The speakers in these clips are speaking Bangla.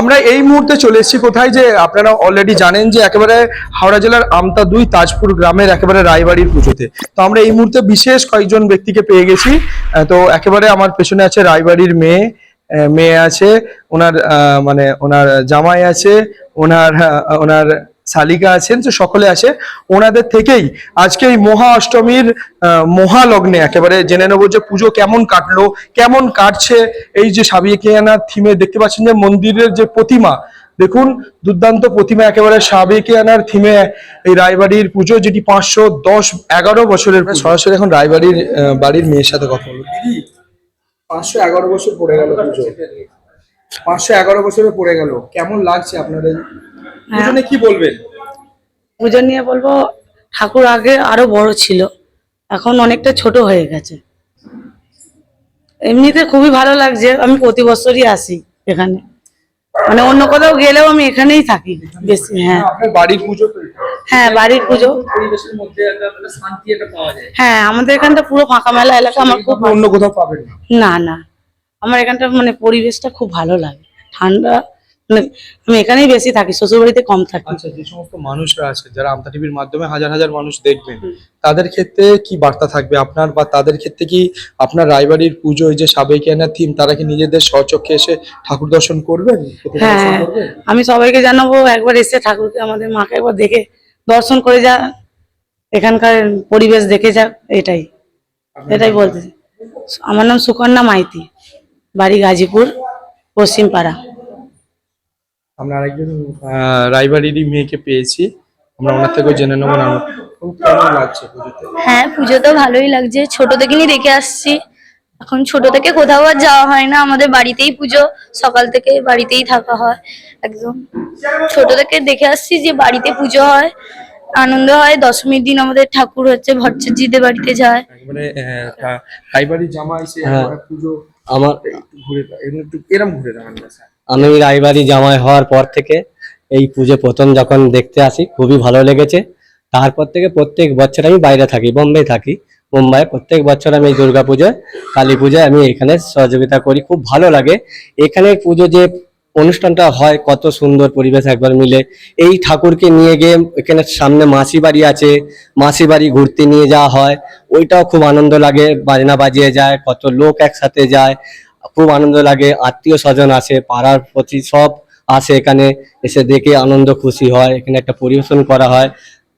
আমরা এই মুহূর্তে চলে এসেছি কোথায় যে আপনারা অলরেডি জানেন যে একেবারে হাওড়া জেলার আমতা দুই তাজপুর গ্রামের একেবারে রায়বাড়ির পুজোতে। তো আমরা এই মুহূর্তে বিশেষ কয়েকজন ব্যক্তিকে পেয়ে গেছি। তো একেবারে আমার পেছনে আছে রায়বাড়ির মেয়ে মেয়ে আছে, ওনার মানে ওনার জামাই আছে, ওনার ওনার শালিকা আছেন তো সকলে আছে ওনাদের থেকেই আজকে এই মহা অষ্টমীর আহ, মহালগ্নে একেবারে জেনে নেব যে পুজো কেমন কাটলো কেমন কাটছে এই যে সাবিকিয়ানা থিমে দেখতে পাচ্ছেন যে মন্দিরের যে প্রতিমা। দেখুন দুর্দান্ত প্রতিমা একেবারে সাবেকিয়ানার থিমে এই রায়বাড়ির পুজো যেটি পাঁচশো দশ এগারো বছরের সরাসরি এখন রায়বাড়ির বাড়ির মেয়ের সাথে কথা বলব। পাঁচশো এগারো বছর পড়ে গেল পুজো। পাঁচশো এগারো বছরে পড়ে গেল। কেমন লাগছে আপনাদের? পুজো কি বলবেন? পুজো নিয়ে বলব ঠাকুর আগে আরও বড় ছিল এখন অনেকটা ছোট হয়ে গেছে। এমনিতে খুবই ভালো লাগছে আমি প্রতি বছরই আসি এখানে। মানে অন্য কোথাও গেলেও আমি এখানেই থাকি বেশি হ্যাঁ। বাড়ির পুজো হ্যাঁ বাড়ির পুজো। হ্যাঁ আমাদের এখানটা পুরো ফাঁকা মেলা এলাকা আমার খুব অন্য কোথাও পাবেন না। না না। আমার এখানটা মানে পরিবেশটা খুব ভালো লাগে। ঠান্ডা মানে আমি এখানেই বেশি থাকি শ্বশুরবাড়িতে কম থাকি। আচ্ছা যে সমস্ত মানুষরা আছে যারা আমতা টিভির মাধ্যমে হাজার হাজার মানুষ দেখবেন তাদের ক্ষেত্রে কি বার্তা থাকবে আপনার বা তাদের ক্ষেত্রে কি আপনার রায়বাড়ির পুজো এই যে সাবেকিয়ানা থিম তারা কি নিজেদের স্বচক্ষে এসে ঠাকুর দর্শন করবেন? প্রতিমা হ্যাঁ আমি সবাইকে জানাব একবার এসে ঠাকুরকে আমাদের মাকে একবার দেখে দর্শন করে যা এখানকার পরিবেশ দেখে যা এটাই। এটাই বলতে আমার নাম সুকন্যা মাইতি বাড়ি গাজীপুর পশ্চিমপাড়া। আমরা আরেকজন আহ, মেয়েকে পেয়েছি। আমরা ওনার থেকেও জেনে নেব না কেমন লাগছে পুজোতে। হ্যাঁ পুজো তো ভালোই লাগছে। ছোট থেকে নিয়ে দেখে আসছি। এখন ছোট থেকে কোথাও আর যাওয়া হয় না। আমাদের বাড়িতেই পুজো সকাল থেকে বাড়িতেই থাকা হয় একদম। ছোট থেকে দেখে আসছি যে বাড়িতে পুজো হয় আনন্দ হয়। দশমীর দিন আমাদের ঠাকুর হচ্ছে ভট্টাচার্যদের বাড়িতে যায়। এসে হ্যাঁ। পুজো আমার একটু ঘুরে দা- এরকম একটু এরম ঘুরে আমি রায়বাড়ি জামাই হওয়ার পর থেকে এই পুজো প্রথম যখন দেখতে আসি খুবই ভালো লেগেছে। তারপর থেকে প্রত্যেক বছর আমি বাইরে থাকি বোম্বে থাকি। মুম্বাই প্রত্যেক বছর আমি দুর্গা পুজোয় কালী পুজোয় আমি এখানে সহযোগিতা করি খুব ভালো লাগে। এখানে পুজো যে অনুষ্ঠানটা হয় কত সুন্দর পরিবেশ একবার মিলে। এই ঠাকুরকে নিয়ে গিয়ে এখানে সামনে মাসি বাড়ি আছে মাসি বাড়ি ঘুরতে নিয়ে যাওয়া হয়। ওইটাও খুব আনন্দ লাগে, বাজনা বাজিয়ে যায়, কত লোক একসাথে যায়, খুব আনন্দ লাগে আত্মীয় স্বজন আসে, পাড়ার প্রতি সব আসে এখানে, এসে দেখে আনন্দ, খুশি হয়। এখানে একটা পরিবেশন করা হয়,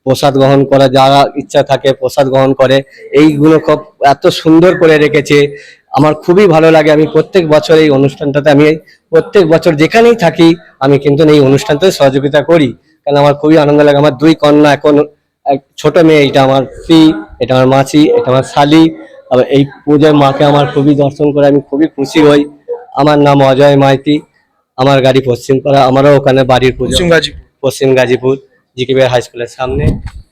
প্রসাদ গ্রহণ করা, যারা ইচ্ছা থাকে প্রসাদ গ্রহণ করে। এইগুলো খুব এত সুন্দর করে রেখেছে আমার খুবই ভালো লাগে। আমি প্রত্যেক বছর এই অনুষ্ঠানটাতে আমি প্রত্যেক বছর যেখানেই থাকি আমি কিন্তু এই অনুষ্ঠানটাতে সহযোগিতা করি। কারণ আমার খুবই আনন্দ লাগে। আমার দুই কন্যা এখন ছোট মেয়ে এটা আমার ফি এটা আমার মাছি এটা আমার শালি। আবার এই পুজোয় মাকে আমার খুবই দর্শন করে আমি খুবই খুশি হই। আমার নাম অজয় মাইতি। আমার গাড়ি পশ্চিম পশ্চিমপাড়া আমারও ওখানে বাড়ির পুজো। পশ্চিম গাজীপুর। পশ্চিম গাজীপুর জিকিবিআর হাই স্কুলের সামনে।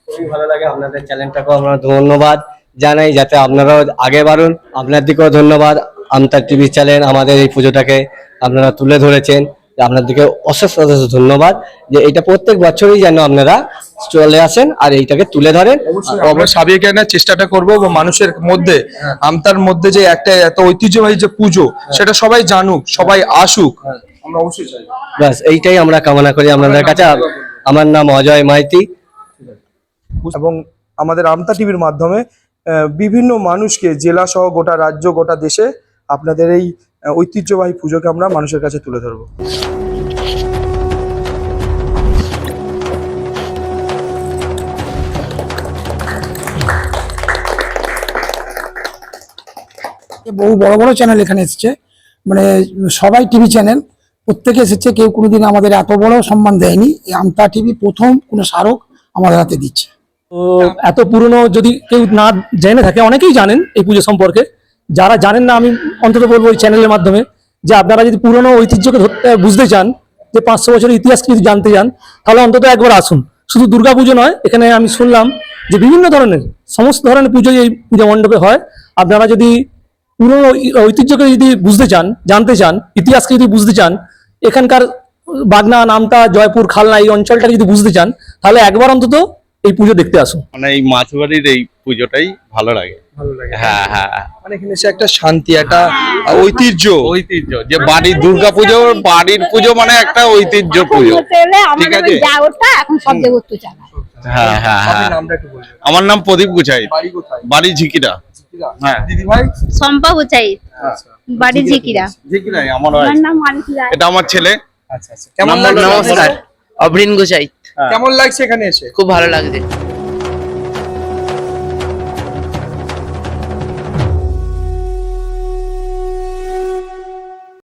খুবই ভালো লাগে আপনাদের চ্যানেলটাকেও আমরা ধন্যবাদ। জানাই যাতে আপনারাও আগে বাড়ুন। আপনার দিকেও ধন্যবাদ। আমতার টিভি চ্যানেল আমাদের এই পুজোটাকে আপনারা তুলে ধরেছেন। আপনার দিকে অশেষ অশেষ ধন্যবাদ যে এটা প্রত্যেক বছরই যেন আপনারা চলে আসেন আর এইটাকে তুলে ধরেন। আমরা সাবিয়ে কেনার চেষ্টাটা করব এবং মানুষের মধ্যে আমতার মধ্যে যে একটা এত ঐতিহ্যবাহী যে পুজো সেটা সবাই জানুক সবাই আসুক। আমরা অবশ্যই চাই। ব্যাস এইটাই আমরা কামনা করি আপনাদের কাছে। আমার নাম অজয় মাইতি। এবং আমাদের আমতা টিভির মাধ্যমে বিভিন্ন মানুষকে জেলা সহ গোটা রাজ্য, গোটা দেশে আপনাদের এই ঐতিহ্যবাহী পুজোকে আমরা মানুষের কাছে তুলে ধরবো। বহু বড় বড় চ্যানেল এখানে এসেছে। মানে সবাই টিভি চ্যানেল প্রত্যেকে এসেছে। কেউ কোনোদিন আমাদের এত বড় সম্মান দেয়নি। আমতা টিভি প্রথম কোনো স্মারক আমাদের হাতে দিচ্ছে। তো এত পুরনো যদি কেউ না জেনে থাকে, অনেকেই জানেন এই পুজো সম্পর্কে। যারা জানেন না, আমি অন্তত বলব এই চ্যানেলের মাধ্যমে, যে আপনারা যদি পুরনো ঐতিহ্যকে ধরতে বুঝতে চান, যে পাঁচশো বছরের ইতিহাসকে যদি জানতে চান, তাহলে অন্তত একবার আসুন। শুধু দুর্গা পুজো নয়, এখানে আমি শুনলাম যে বিভিন্ন ধরনের, সমস্ত ধরনের পুজোই এই পূজা মণ্ডপে হয়। আপনারা যদি পুরনো ঐতিহ্যকে যদি বুঝতে চান, জানতে চান, ইতিহাসকে যদি বুঝতে চান, এখানকার বাগনা নামতা জয়পুর, খালনা, এই অঞ্চলটাকে যদি বুঝতে চান, তাহলে একবার অন্তত এই পুজো দেখতে আসো। মানে এই মাছবাড়ির এই পুজোটাই ভালো লাগে। ভালো লাগে। হ্যাঁ হ্যাঁ মানে এখানে এসে একটা শান্তি একটা ঐতিহ্য। ঐতিহ্য যে বাড়ির দুর্গা পুজো বাড়ির পুজো মানে একটা ঐতিহ্য পুজো। ঠিক আছে? এখন সব দেবত্ব চালায়। হ্যাঁ হ্যাঁ হ্যাঁ। আমার নাম প্রদীপ গুচাই বাড়ি ঝিকিরা। হ্যাঁ। দিদি সম্পা বাড়ি ঝিকিরা। ঝিকিরাই আমার হয়। নাম মানিক রায় এটা আমার ছেলে। আচ্ছা আচ্ছা। কেমন নমস্কার। অবরিন গোসাই। কেমন লাগছে এখানে এসে? খুব ভালো লাগছে।